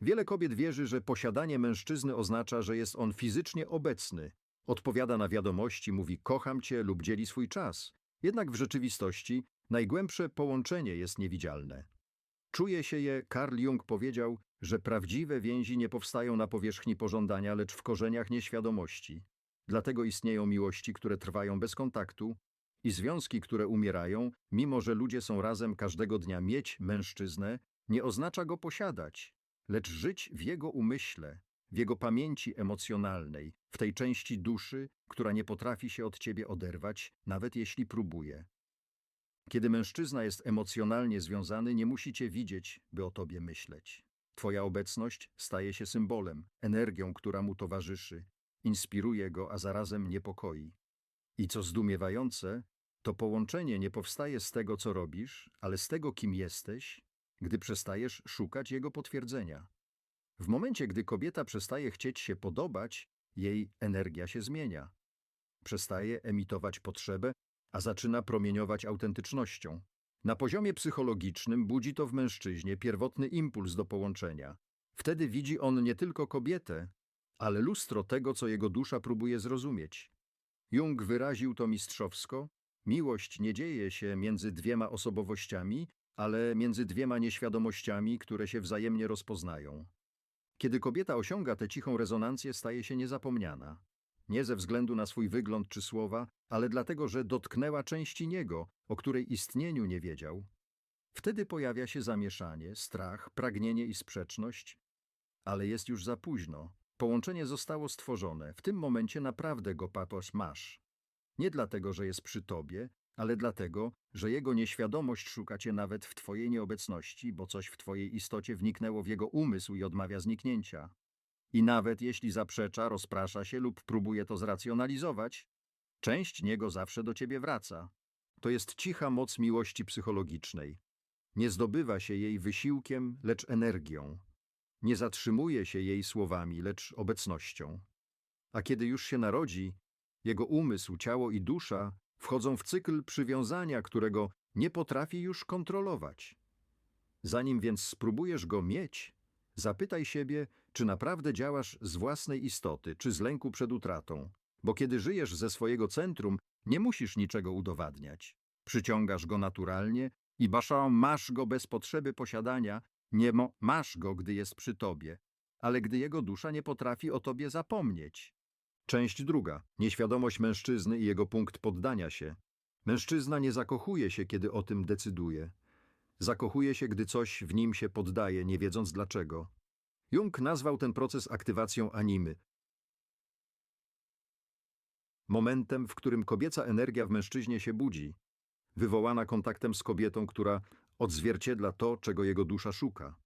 Wiele kobiet wierzy, że posiadanie mężczyzny oznacza, że jest on fizycznie obecny. Odpowiada na wiadomości, mówi kocham cię lub dzieli swój czas. Jednak w rzeczywistości najgłębsze połączenie jest niewidzialne. Czuje się je, Carl Jung powiedział, że prawdziwe więzi nie powstają na powierzchni pożądania, lecz w korzeniach nieświadomości. Dlatego istnieją miłości, które trwają bez kontaktu i związki, które umierają, mimo że ludzie są razem każdego dnia mieć mężczyznę, nie oznacza go posiadać, lecz żyć w jego umyśle, w jego pamięci emocjonalnej, w tej części duszy, która nie potrafi się od ciebie oderwać, nawet jeśli próbuje. Kiedy mężczyzna jest emocjonalnie związany, nie musi cię widzieć, by o tobie myśleć. Twoja obecność staje się symbolem, energią, która mu towarzyszy, inspiruje go, a zarazem niepokoi. I co zdumiewające, to połączenie nie powstaje z tego, co robisz, ale z tego, kim jesteś, gdy przestajesz szukać jego potwierdzenia. W momencie, gdy kobieta przestaje chcieć się podobać, jej energia się zmienia. Przestaje emitować potrzebę, a zaczyna promieniować autentycznością. Na poziomie psychologicznym budzi to w mężczyźnie pierwotny impuls do połączenia. Wtedy widzi on nie tylko kobietę, ale lustro tego, co jego dusza próbuje zrozumieć. Jung wyraził to mistrzowsko. Miłość nie dzieje się między dwiema osobowościami, ale między dwiema nieświadomościami, które się wzajemnie rozpoznają. Kiedy kobieta osiąga tę cichą rezonancję, staje się niezapomniana. Nie ze względu na swój wygląd czy słowa, ale dlatego, że dotknęła części niego, o której istnieniu nie wiedział. Wtedy pojawia się zamieszanie, strach, pragnienie i sprzeczność, ale jest już za późno. Połączenie zostało stworzone. W tym momencie naprawdę go papasz masz. Nie dlatego, że jest przy tobie, ale dlatego, że jego nieświadomość szuka cię nawet w twojej nieobecności, bo coś w twojej istocie wniknęło w jego umysł i odmawia zniknięcia. I nawet jeśli zaprzecza, rozprasza się lub próbuje to zracjonalizować, część niego zawsze do ciebie wraca. To jest cicha moc miłości psychologicznej. Nie zdobywa się jej wysiłkiem, lecz energią. Nie zatrzymuje się jej słowami, lecz obecnością. A kiedy już się narodzi, jego umysł, ciało i dusza wchodzą w cykl przywiązania, którego nie potrafi już kontrolować. Zanim więc spróbujesz go mieć, zapytaj siebie, czy naprawdę działasz z własnej istoty, czy z lęku przed utratą. Bo kiedy żyjesz ze swojego centrum, nie musisz niczego udowadniać. Przyciągasz go naturalnie i baszą masz go bez potrzeby posiadania, nie masz go, gdy jest przy tobie, ale gdy jego dusza nie potrafi o tobie zapomnieć. Część druga. Nieświadomość mężczyzny i jego punkt poddania się. Mężczyzna nie zakochuje się, kiedy o tym decyduje. Zakochuje się, gdy coś w nim się poddaje, nie wiedząc dlaczego. Jung nazwał ten proces aktywacją animy. Momentem, w którym kobieca energia w mężczyźnie się budzi, wywołana kontaktem z kobietą, która odzwierciedla to, czego jego dusza szuka.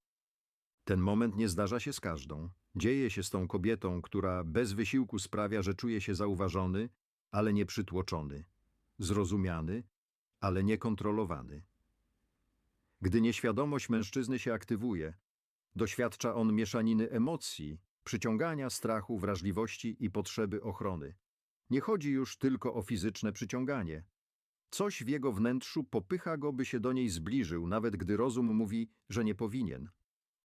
Ten moment nie zdarza się z każdą. Dzieje się z tą kobietą, która bez wysiłku sprawia, że czuje się zauważony, ale nie przytłoczony, zrozumiany, ale niekontrolowany. Gdy nieświadomość mężczyzny się aktywuje, doświadcza on mieszaniny emocji, przyciągania, strachu, wrażliwości i potrzeby ochrony. Nie chodzi już tylko o fizyczne przyciąganie. Coś w jego wnętrzu popycha go, by się do niej zbliżył, nawet gdy rozum mówi, że nie powinien.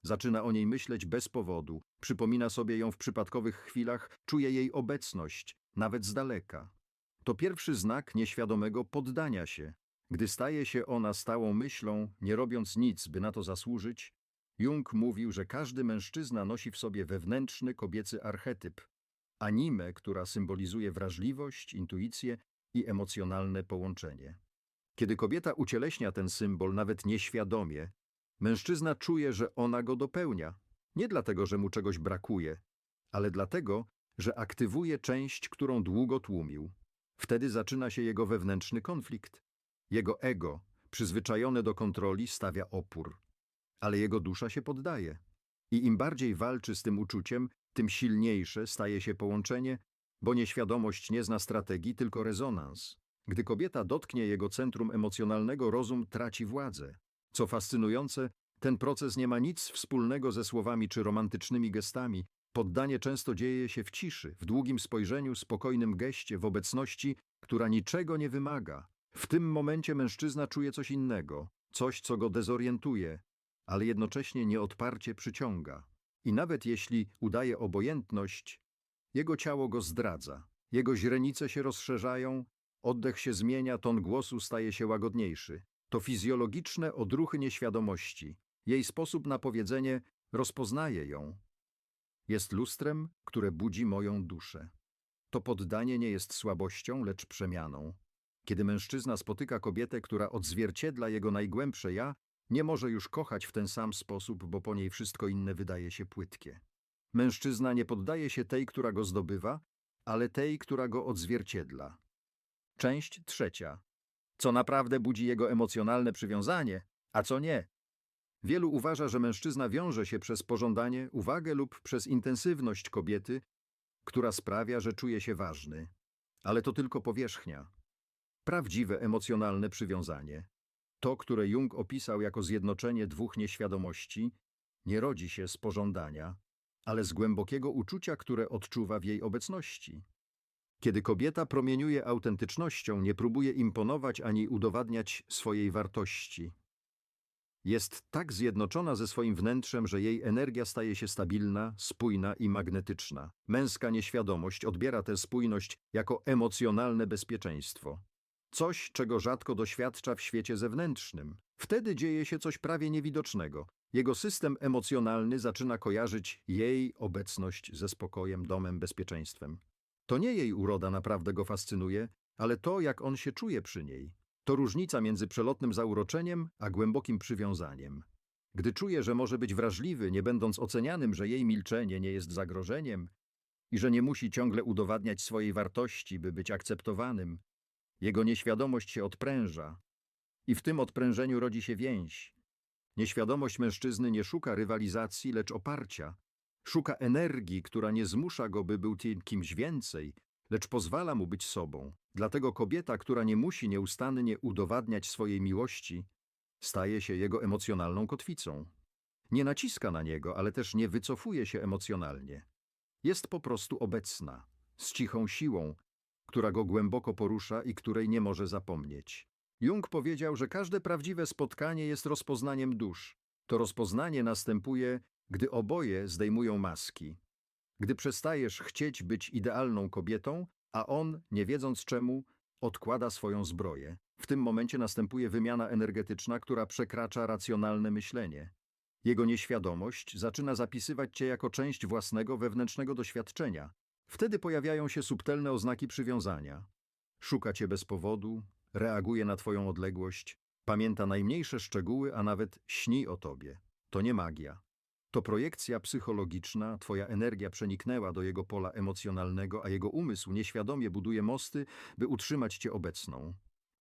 Zaczyna o niej myśleć bez powodu, przypomina sobie ją w przypadkowych chwilach, czuje jej obecność, nawet z daleka. To pierwszy znak nieświadomego poddania się. Gdy staje się ona stałą myślą, nie robiąc nic, by na to zasłużyć, Jung mówił, że każdy mężczyzna nosi w sobie wewnętrzny kobiecy archetyp, animę, która symbolizuje wrażliwość, intuicję i emocjonalne połączenie. Kiedy kobieta ucieleśnia ten symbol nawet nieświadomie, mężczyzna czuje, że ona go dopełnia. Nie dlatego, że mu czegoś brakuje, ale dlatego, że aktywuje część, którą długo tłumił. Wtedy zaczyna się jego wewnętrzny konflikt. Jego ego, przyzwyczajone do kontroli, stawia opór. Ale jego dusza się poddaje. I im bardziej walczy z tym uczuciem, tym silniejsze staje się połączenie, bo nieświadomość nie zna strategii, tylko rezonans. Gdy kobieta dotknie jego centrum emocjonalnego, rozum traci władzę. Co fascynujące, ten proces nie ma nic wspólnego ze słowami czy romantycznymi gestami. Poddanie często dzieje się w ciszy, w długim spojrzeniu, spokojnym geście, w obecności, która niczego nie wymaga. W tym momencie mężczyzna czuje coś innego, coś, co go dezorientuje, ale jednocześnie nieodparcie przyciąga. I nawet jeśli udaje obojętność, jego ciało go zdradza. Jego źrenice się rozszerzają, oddech się zmienia, ton głosu staje się łagodniejszy. To fizjologiczne odruchy nieświadomości. Jej sposób na powiedzenie rozpoznaje ją. Jest lustrem, które budzi moją duszę. To poddanie nie jest słabością, lecz przemianą. Kiedy mężczyzna spotyka kobietę, która odzwierciedla jego najgłębsze ja, nie może już kochać w ten sam sposób, bo po niej wszystko inne wydaje się płytkie. Mężczyzna nie poddaje się tej, która go zdobywa, ale tej, która go odzwierciedla. Część trzecia. Co naprawdę budzi jego emocjonalne przywiązanie, a co nie. Wielu uważa, że mężczyzna wiąże się przez pożądanie, uwagę lub przez intensywność kobiety, która sprawia, że czuje się ważny. Ale to tylko powierzchnia. Prawdziwe emocjonalne przywiązanie, to, które Jung opisał jako zjednoczenie dwóch nieświadomości, nie rodzi się z pożądania, ale z głębokiego uczucia, które odczuwa w jej obecności. Kiedy kobieta promieniuje autentycznością, nie próbuje imponować ani udowadniać swojej wartości. Jest tak zjednoczona ze swoim wnętrzem, że jej energia staje się stabilna, spójna i magnetyczna. Męska nieświadomość odbiera tę spójność jako emocjonalne bezpieczeństwo. Coś, czego rzadko doświadcza w świecie zewnętrznym. Wtedy dzieje się coś prawie niewidocznego. Jego system emocjonalny zaczyna kojarzyć jej obecność ze spokojem, domem, bezpieczeństwem. To nie jej uroda naprawdę go fascynuje, ale to, jak on się czuje przy niej. To różnica między przelotnym zauroczeniem a głębokim przywiązaniem. Gdy czuje, że może być wrażliwy, nie będąc ocenianym, że jej milczenie nie jest zagrożeniem i że nie musi ciągle udowadniać swojej wartości, by być akceptowanym, jego nieświadomość się odpręża i w tym odprężeniu rodzi się więź. Nieświadomość mężczyzny nie szuka rywalizacji, lecz oparcia. Szuka energii, która nie zmusza go, by był kimś więcej, lecz pozwala mu być sobą. Dlatego kobieta, która nie musi nieustannie udowadniać swojej miłości, staje się jego emocjonalną kotwicą. Nie naciska na niego, ale też nie wycofuje się emocjonalnie. Jest po prostu obecna, z cichą siłą, która go głęboko porusza i której nie może zapomnieć. Jung powiedział, że każde prawdziwe spotkanie jest rozpoznaniem dusz. To rozpoznanie następuje, gdy oboje zdejmują maski. Gdy przestajesz chcieć być idealną kobietą, a on, nie wiedząc czemu, odkłada swoją zbroję. W tym momencie następuje wymiana energetyczna, która przekracza racjonalne myślenie. Jego nieświadomość zaczyna zapisywać cię jako część własnego wewnętrznego doświadczenia. Wtedy pojawiają się subtelne oznaki przywiązania. Szuka cię bez powodu, reaguje na twoją odległość, pamięta najmniejsze szczegóły, a nawet śni o tobie. To nie magia. To projekcja psychologiczna, twoja energia przeniknęła do jego pola emocjonalnego, a jego umysł nieświadomie buduje mosty, by utrzymać cię obecną.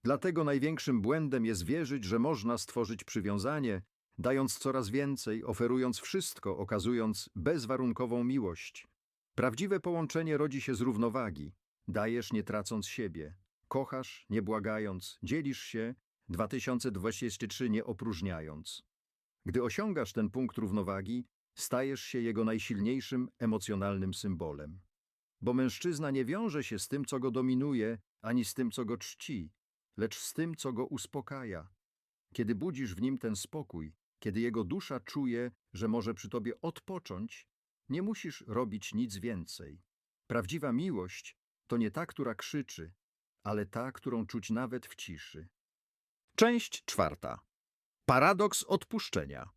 Dlatego największym błędem jest wierzyć, że można stworzyć przywiązanie, dając coraz więcej, oferując wszystko, okazując bezwarunkową miłość. Prawdziwe połączenie rodzi się z równowagi. Dajesz nie tracąc siebie. Kochasz nie błagając. Dzielisz się 2023 nie opróżniając. Gdy osiągasz ten punkt równowagi, stajesz się jego najsilniejszym emocjonalnym symbolem. Bo mężczyzna nie wiąże się z tym, co go dominuje, ani z tym, co go czci, lecz z tym, co go uspokaja. Kiedy budzisz w nim ten spokój, kiedy jego dusza czuje, że może przy tobie odpocząć, nie musisz robić nic więcej. Prawdziwa miłość to nie ta, która krzyczy, ale ta, którą czuć nawet w ciszy. Część czwarta. Paradoks odpuszczenia.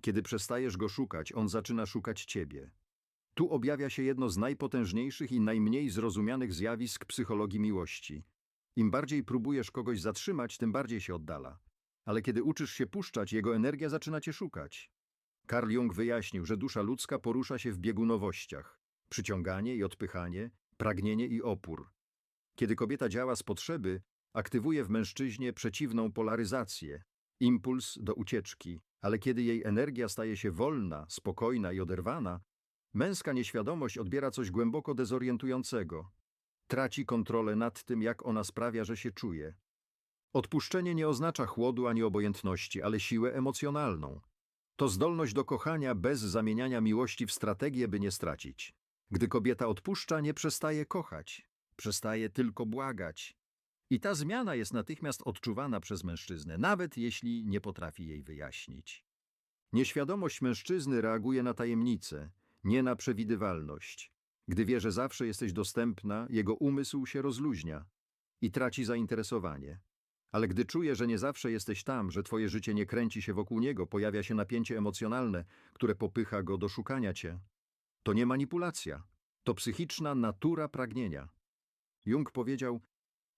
Kiedy przestajesz go szukać, on zaczyna szukać ciebie. Tu objawia się jedno z najpotężniejszych i najmniej zrozumianych zjawisk psychologii miłości. Im bardziej próbujesz kogoś zatrzymać, tym bardziej się oddala. Ale kiedy uczysz się puszczać, jego energia zaczyna cię szukać. Carl Jung wyjaśnił, że dusza ludzka porusza się w biegunowościach. Przyciąganie i odpychanie, pragnienie i opór. Kiedy kobieta działa z potrzeby, aktywuje w mężczyźnie przeciwną polaryzację, impuls do ucieczki, ale kiedy jej energia staje się wolna, spokojna i oderwana, męska nieświadomość odbiera coś głęboko dezorientującego. Traci kontrolę nad tym, jak ona sprawia, że się czuje. Odpuszczenie nie oznacza chłodu ani obojętności, ale siłę emocjonalną. To zdolność do kochania bez zamieniania miłości w strategię, by nie stracić. Gdy kobieta odpuszcza, nie przestaje kochać, przestaje tylko błagać. I ta zmiana jest natychmiast odczuwana przez mężczyznę, nawet jeśli nie potrafi jej wyjaśnić. Nieświadomość mężczyzny reaguje na tajemnicę, nie na przewidywalność. Gdy wie, że zawsze jesteś dostępna, jego umysł się rozluźnia i traci zainteresowanie. Ale gdy czuje, że nie zawsze jesteś tam, że twoje życie nie kręci się wokół niego, pojawia się napięcie emocjonalne, które popycha go do szukania cię. To nie manipulacja, to psychiczna natura pragnienia. Jung powiedział,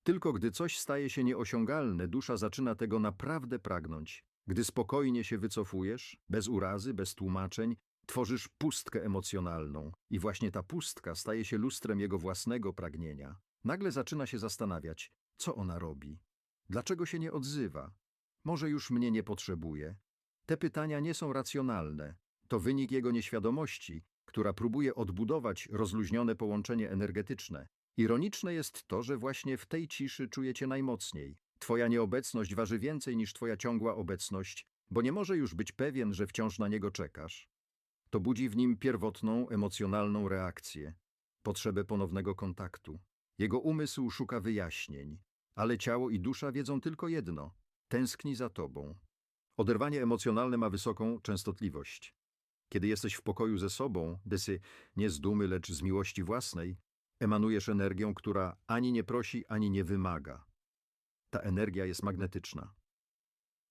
tylko gdy coś staje się nieosiągalne, dusza zaczyna tego naprawdę pragnąć. Gdy spokojnie się wycofujesz, bez urazy, bez tłumaczeń, tworzysz pustkę emocjonalną i właśnie ta pustka staje się lustrem jego własnego pragnienia. Nagle zaczyna się zastanawiać, co ona robi, dlaczego się nie odzywa, może już mnie nie potrzebuje. Te pytania nie są racjonalne, to wynik jego nieświadomości, która próbuje odbudować rozluźnione połączenie energetyczne. Ironiczne jest to, że właśnie w tej ciszy czujecie najmocniej. Twoja nieobecność waży więcej niż twoja ciągła obecność, bo nie może już być pewien, że wciąż na niego czekasz. To budzi w nim pierwotną, emocjonalną reakcję, potrzebę ponownego kontaktu. Jego umysł szuka wyjaśnień, ale ciało i dusza wiedzą tylko jedno – tęskni za tobą. Oderwanie emocjonalne ma wysoką częstotliwość. Kiedy jesteś w pokoju ze sobą, desy nie z dumy, lecz z miłości własnej, emanujesz energią, która ani nie prosi, ani nie wymaga. Ta energia jest magnetyczna.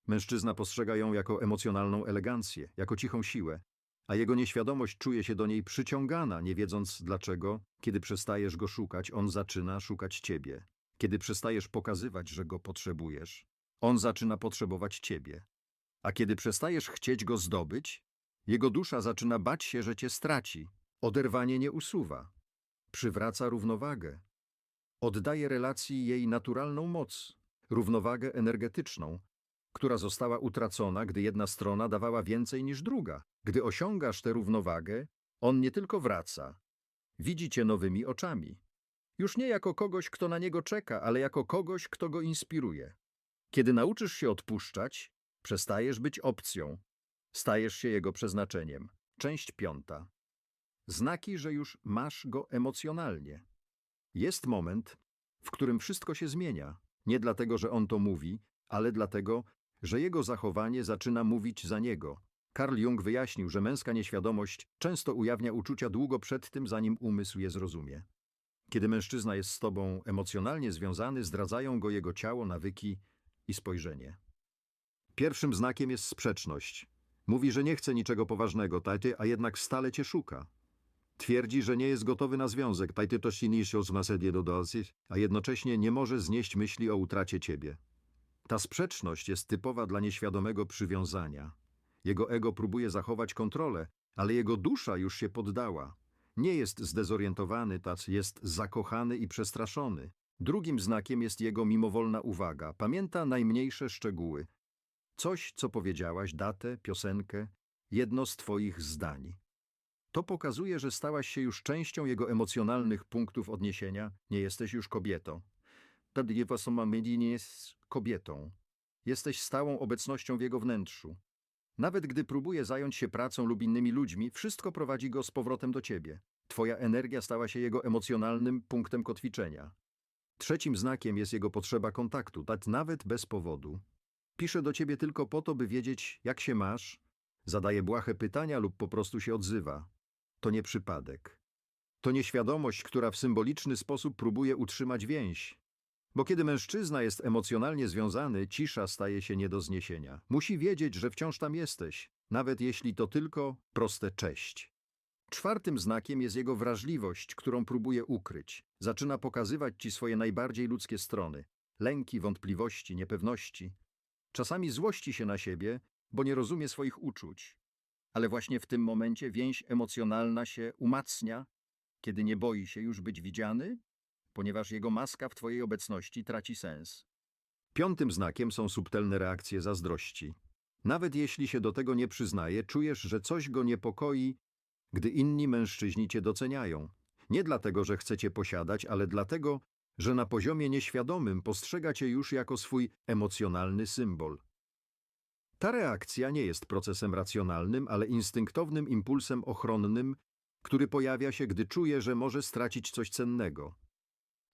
Mężczyzna postrzega ją jako emocjonalną elegancję, jako cichą siłę, a jego nieświadomość czuje się do niej przyciągana, nie wiedząc dlaczego. Kiedy przestajesz go szukać, on zaczyna szukać ciebie. Kiedy przestajesz pokazywać, że go potrzebujesz, on zaczyna potrzebować ciebie. A kiedy przestajesz chcieć go zdobyć, jego dusza zaczyna bać się, że cię straci. Oderwanie nie usuwa. Przywraca równowagę. Oddaje relacji jej naturalną moc, równowagę energetyczną, która została utracona, gdy jedna strona dawała więcej niż druga. Gdy osiągasz tę równowagę, on nie tylko wraca, widzi cię nowymi oczami. Już nie jako kogoś, kto na niego czeka, ale jako kogoś, kto go inspiruje. Kiedy nauczysz się odpuszczać, przestajesz być opcją, stajesz się jego przeznaczeniem. Część piąta. Znaki, że już masz go emocjonalnie. Jest moment, w którym wszystko się zmienia. Nie dlatego, że on to mówi, ale dlatego, że jego zachowanie zaczyna mówić za niego. Carl Jung wyjaśnił, że męska nieświadomość często ujawnia uczucia długo przed tym, zanim umysł je zrozumie. Kiedy mężczyzna jest z tobą emocjonalnie związany, zdradzają go jego ciało, nawyki i spojrzenie. Pierwszym znakiem jest sprzeczność. Mówi, że nie chce niczego poważnego, tajty, a jednak stale cię szuka. Twierdzi, że nie jest gotowy na związek, a jednocześnie nie może znieść myśli o utracie ciebie. Ta sprzeczność jest typowa dla nieświadomego przywiązania. Jego ego próbuje zachować kontrolę, ale jego dusza już się poddała. Nie jest zdezorientowany, tac jest zakochany i przestraszony. Drugim znakiem jest jego mimowolna uwaga. Pamięta najmniejsze szczegóły. Coś, co powiedziałaś, datę, piosenkę, jedno z twoich zdań. To pokazuje, że stałaś się już częścią jego emocjonalnych punktów odniesienia. Nie jesteś już kobietą. Wtedy nie jest kobietą. Jesteś stałą obecnością w jego wnętrzu. Nawet gdy próbuje zająć się pracą lub innymi ludźmi, wszystko prowadzi go z powrotem do ciebie. Twoja energia stała się jego emocjonalnym punktem kotwiczenia. Trzecim znakiem jest jego potrzeba kontaktu, tak nawet bez powodu. Pisze do ciebie tylko po to, by wiedzieć, jak się masz, zadaje błahe pytania lub po prostu się odzywa. To nie przypadek. To nieświadomość, która w symboliczny sposób próbuje utrzymać więź. Bo kiedy mężczyzna jest emocjonalnie związany, cisza staje się nie do zniesienia. Musi wiedzieć, że wciąż tam jesteś, nawet jeśli to tylko proste cześć. Czwartym znakiem jest jego wrażliwość, którą próbuje ukryć. Zaczyna pokazywać ci swoje najbardziej ludzkie strony. Lęki, wątpliwości, niepewności. Czasami złości się na siebie, bo nie rozumie swoich uczuć. Ale właśnie w tym momencie więź emocjonalna się umacnia, kiedy nie boi się już być widziany, ponieważ jego maska w twojej obecności traci sens. Piątym znakiem są subtelne reakcje zazdrości. Nawet jeśli się do tego nie przyznaje, czujesz, że coś go niepokoi, gdy inni mężczyźni cię doceniają. Nie dlatego, że chcecie posiadać, ale dlatego, że na poziomie nieświadomym postrzega cię już jako swój emocjonalny symbol. Ta reakcja nie jest procesem racjonalnym, ale instynktownym impulsem ochronnym, który pojawia się, gdy czuje, że może stracić coś cennego.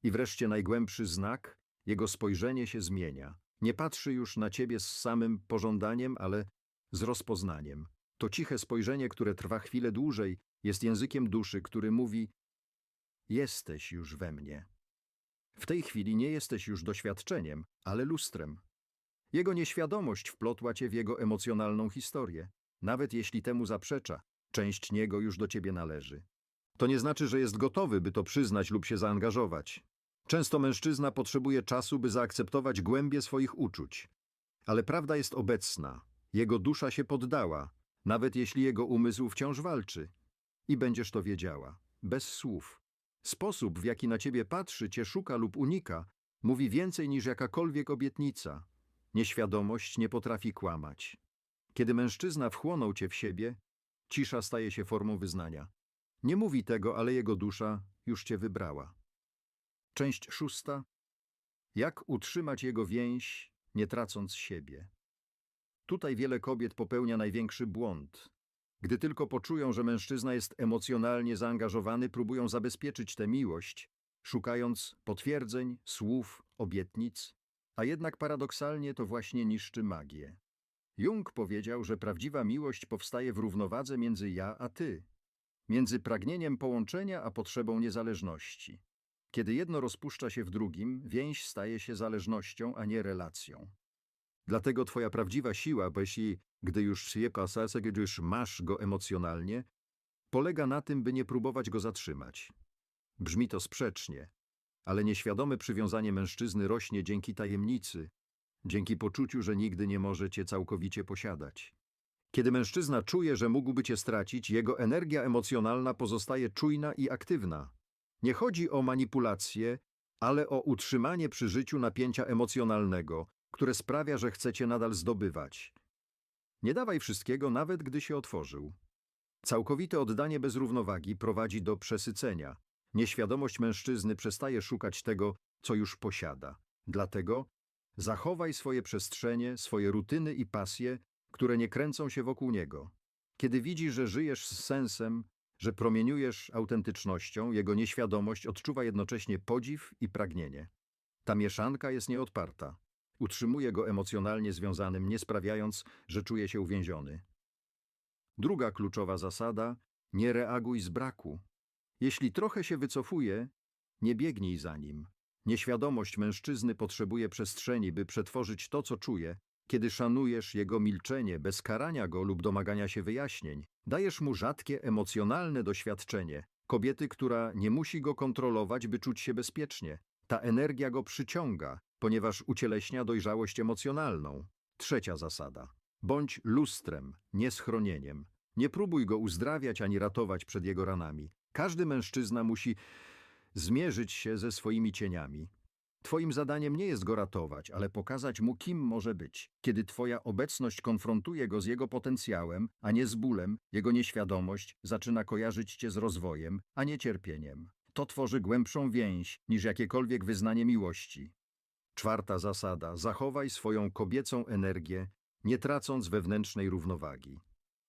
I wreszcie najgłębszy znak, jego spojrzenie się zmienia. Nie patrzy już na ciebie z samym pożądaniem, ale z rozpoznaniem. To ciche spojrzenie, które trwa chwilę dłużej, jest językiem duszy, który mówi: Jesteś już we mnie. W tej chwili nie jesteś już doświadczeniem, ale lustrem. Jego nieświadomość wplotła cię w jego emocjonalną historię. Nawet jeśli temu zaprzecza, część niego już do ciebie należy. To nie znaczy, że jest gotowy, by to przyznać lub się zaangażować. Często mężczyzna potrzebuje czasu, by zaakceptować głębie swoich uczuć. Ale prawda jest obecna. Jego dusza się poddała, nawet jeśli jego umysł wciąż walczy. I będziesz to wiedziała, bez słów. Sposób, w jaki na ciebie patrzy, cię szuka lub unika, mówi więcej niż jakakolwiek obietnica. Nieświadomość nie potrafi kłamać. Kiedy mężczyzna wchłonął cię w siebie, cisza staje się formą wyznania. Nie mówi tego, ale jego dusza już cię wybrała. Część szósta. Jak utrzymać jego więź, nie tracąc siebie? Tutaj wiele kobiet popełnia największy błąd. Gdy tylko poczują, że mężczyzna jest emocjonalnie zaangażowany, próbują zabezpieczyć tę miłość, szukając potwierdzeń, słów, obietnic, a jednak paradoksalnie to właśnie niszczy magię. Jung powiedział, że prawdziwa miłość powstaje w równowadze między ja a ty, między pragnieniem połączenia a potrzebą niezależności. Kiedy jedno rozpuszcza się w drugim, więź staje się zależnością, a nie relacją. Dlatego twoja prawdziwa siła, bo jeśli gdy już się kasasę, gdy już masz go emocjonalnie, polega na tym, by nie próbować go zatrzymać. Brzmi to sprzecznie, ale nieświadome przywiązanie mężczyzny rośnie dzięki tajemnicy, dzięki poczuciu, że nigdy nie może cię całkowicie posiadać. Kiedy mężczyzna czuje, że mógłby cię stracić, jego energia emocjonalna pozostaje czujna i aktywna. Nie chodzi o manipulację, ale o utrzymanie przy życiu napięcia emocjonalnego, które sprawia, że chcecie nadal zdobywać. Nie dawaj wszystkiego, nawet gdy się otworzył. Całkowite oddanie bez równowagi prowadzi do przesycenia. Nieświadomość mężczyzny przestaje szukać tego, co już posiada. Dlatego zachowaj swoje przestrzenie, swoje rutyny i pasje, które nie kręcą się wokół niego. Kiedy widzi, że żyjesz z sensem, że promieniujesz autentycznością, jego nieświadomość odczuwa jednocześnie podziw i pragnienie. Ta mieszanka jest nieodparta. Utrzymuje go emocjonalnie związanym, nie sprawiając, że czuje się uwięziony. Druga kluczowa zasada – nie reaguj z braku. Jeśli trochę się wycofuje, nie biegnij za nim. Nieświadomość mężczyzny potrzebuje przestrzeni, by przetworzyć to, co czuje. Kiedy szanujesz jego milczenie bez karania go lub domagania się wyjaśnień, dajesz mu rzadkie emocjonalne doświadczenie. Kobiety, która nie musi go kontrolować, by czuć się bezpiecznie. Ta energia go przyciąga, ponieważ ucieleśnia dojrzałość emocjonalną. Trzecia zasada. Bądź lustrem, nie schronieniem. Nie próbuj go uzdrawiać ani ratować przed jego ranami. Każdy mężczyzna musi zmierzyć się ze swoimi cieniami. Twoim zadaniem nie jest go ratować, ale pokazać mu, kim może być. Kiedy twoja obecność konfrontuje go z jego potencjałem, a nie z bólem, jego nieświadomość zaczyna kojarzyć cię z rozwojem, a nie cierpieniem. To tworzy głębszą więź niż jakiekolwiek wyznanie miłości. Czwarta zasada. Zachowaj swoją kobiecą energię, nie tracąc wewnętrznej równowagi.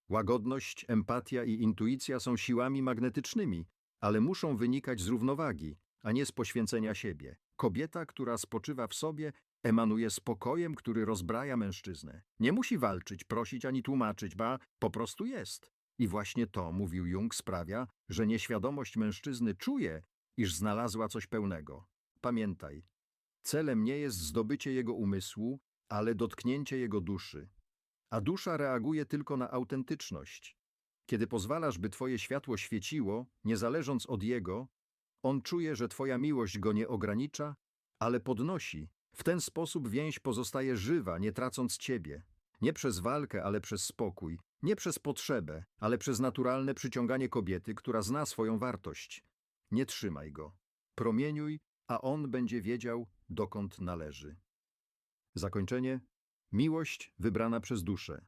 Łagodność, empatia i intuicja są siłami magnetycznymi, ale muszą wynikać z równowagi, a nie z poświęcenia siebie. Kobieta, która spoczywa w sobie, emanuje spokojem, który rozbraja mężczyznę. Nie musi walczyć, prosić ani tłumaczyć, ba, po prostu jest. I właśnie to, mówił Jung, sprawia, że nieświadomość mężczyzny czuje, iż znalazła coś pełnego. Pamiętaj, celem nie jest zdobycie jego umysłu, ale dotknięcie jego duszy. A dusza reaguje tylko na autentyczność. Kiedy pozwalasz, by twoje światło świeciło, nie zależąc od jego, on czuje, że twoja miłość go nie ogranicza, ale podnosi. W ten sposób więź pozostaje żywa, nie tracąc ciebie. Nie przez walkę, ale przez spokój. Nie przez potrzebę, ale przez naturalne przyciąganie kobiety, która zna swoją wartość. Nie trzymaj go. Promieniuj, a on będzie wiedział, dokąd należy. Zakończenie. Miłość wybrana przez duszę.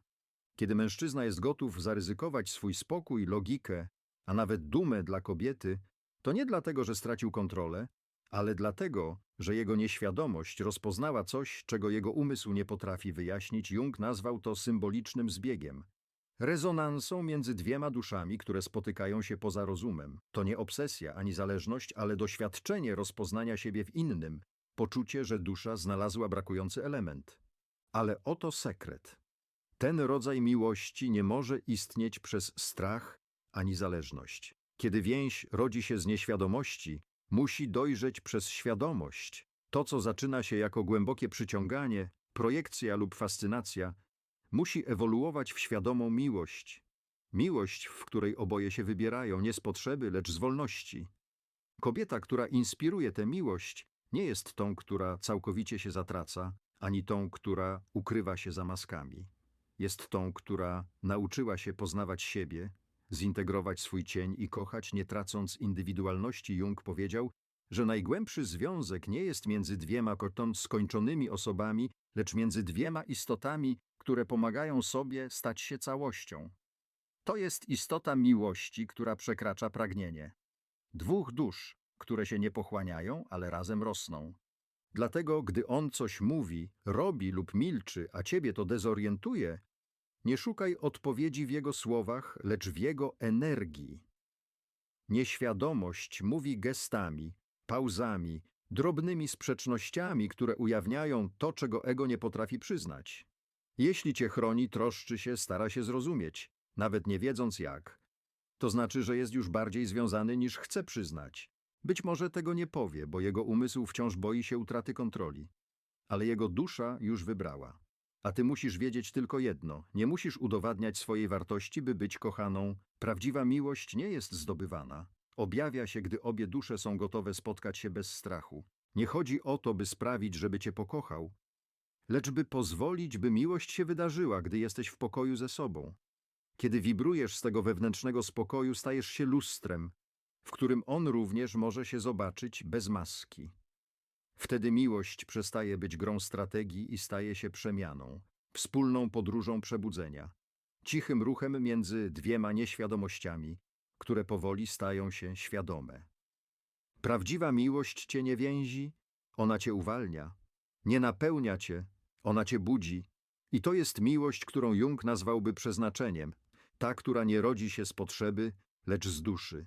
Kiedy mężczyzna jest gotów zaryzykować swój spokój, logikę, a nawet dumę dla kobiety, to nie dlatego, że stracił kontrolę, ale dlatego, że jego nieświadomość rozpoznała coś, czego jego umysł nie potrafi wyjaśnić. Jung nazwał to symbolicznym zbiegiem. Rezonansą między dwiema duszami, które spotykają się poza rozumem. To nie obsesja ani zależność, ale doświadczenie rozpoznania siebie w innym, poczucie, że dusza znalazła brakujący element. Ale oto sekret. Ten rodzaj miłości nie może istnieć przez strach ani zależność. Kiedy więź rodzi się z nieświadomości, musi dojrzeć przez świadomość. To, co zaczyna się jako głębokie przyciąganie, projekcja lub fascynacja, musi ewoluować w świadomą miłość. Miłość, w której oboje się wybierają nie z potrzeby, lecz z wolności. Kobieta, która inspiruje tę miłość, nie jest tą, która całkowicie się zatraca, ani tą, która ukrywa się za maskami. Jest tą, która nauczyła się poznawać siebie, zintegrować swój cień i kochać, nie tracąc indywidualności. Jung powiedział, że najgłębszy związek nie jest między dwiema skończonymi osobami, lecz między dwiema istotami, które pomagają sobie stać się całością. To jest istota miłości, która przekracza pragnienie. Dwóch dusz, które się nie pochłaniają, ale razem rosną. Dlatego, gdy on coś mówi, robi lub milczy, a ciebie to dezorientuje, nie szukaj odpowiedzi w jego słowach, lecz w jego energii. Nieświadomość mówi gestami, pauzami, drobnymi sprzecznościami, które ujawniają to, czego ego nie potrafi przyznać. Jeśli cię chroni, troszczy się, stara się zrozumieć, nawet nie wiedząc jak. To znaczy, że jest już bardziej związany niż chce przyznać. Być może tego nie powie, bo jego umysł wciąż boi się utraty kontroli. Ale jego dusza już wybrała. A ty musisz wiedzieć tylko jedno: nie musisz udowadniać swojej wartości, by być kochaną. Prawdziwa miłość nie jest zdobywana. Objawia się, gdy obie dusze są gotowe spotkać się bez strachu. Nie chodzi o to, by sprawić, żeby cię pokochał, lecz by pozwolić, by miłość się wydarzyła, gdy jesteś w pokoju ze sobą. Kiedy wibrujesz z tego wewnętrznego spokoju, stajesz się lustrem, w którym on również może się zobaczyć bez maski. Wtedy miłość przestaje być grą strategii i staje się przemianą, wspólną podróżą przebudzenia, cichym ruchem między dwiema nieświadomościami, które powoli stają się świadome. Prawdziwa miłość cię nie więzi, ona cię uwalnia, nie napełnia cię, ona cię budzi. I to jest miłość, którą Jung nazwałby przeznaczeniem, ta, która nie rodzi się z potrzeby, lecz z duszy.